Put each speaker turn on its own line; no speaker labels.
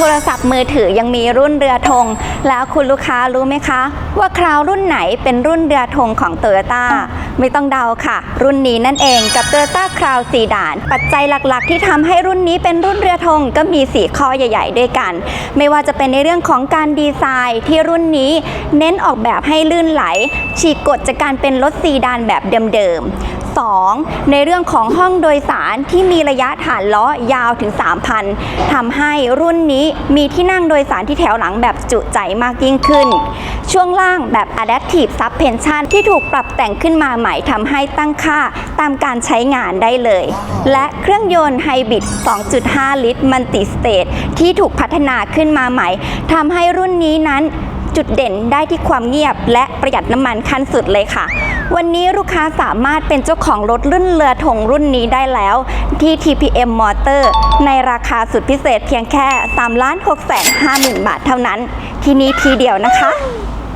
โทรศัพท์มือถือยังมีรุ่นเรือธง แล้วคุณลูกค้ารู้ไหมคะ ว่าคราวรุ่นไหนเป็นรุ่นเรือธงของโตโยต้า ไม่ต้องเดาค่ะ รุ่นนี้นั่นเองกับ Toyota Crown ซีดาน ปัจจัยหลักๆ ที่ทำให้รุ่นนี้เป็นรุ่นเรือธงก็มี 4 ข้อใหญ่ ๆ ด้วยกัน ไม่ว่าจะเป็นในเรื่องของการดีไซน์ที่รุ่นนี้เน้นออกแบบให้ลื่นไหล ฉีกกฎจากการเป็นรถซีดานแบบเดิมๆ 2. ในเรื่องของห้องโดยสารที่มีระยะฐานล้อยาวถึง 3,000ทำให้รุ่นนี้มีที่นั่งโดยสารที่แถวหลังแบบจุใจมากยิ่งขึ้น ช่วงางแบบ Adaptive Suspension ที่ถูกปรับแต่งขึ้นมาใหม่ทำให้ตั้งค่าตามการใช้งานได้เลย และเครื่องยนต์ไฮบริด 2.5 ลิตรมัลติสเตทที่ถูกพัฒนาขึ้นมาใหม่ทำให้รุ่นนี้นั้นจุดเด่นได้ที่ความเงียบ และประหยัดน้ำมันขั้นสุดเลยค่ะ วันนี้ลูกค้าสามารถเป็นเจ้าของรถรุ่นเรือธงรุ่นนี้ได้แล้ว ที่ TPM Motor ในราคาสุดพิเศษเพียงแค่ 3 6 5 0 0 0 0 บาทเท่านั้น ที่นี้ทีเดียวนะคะ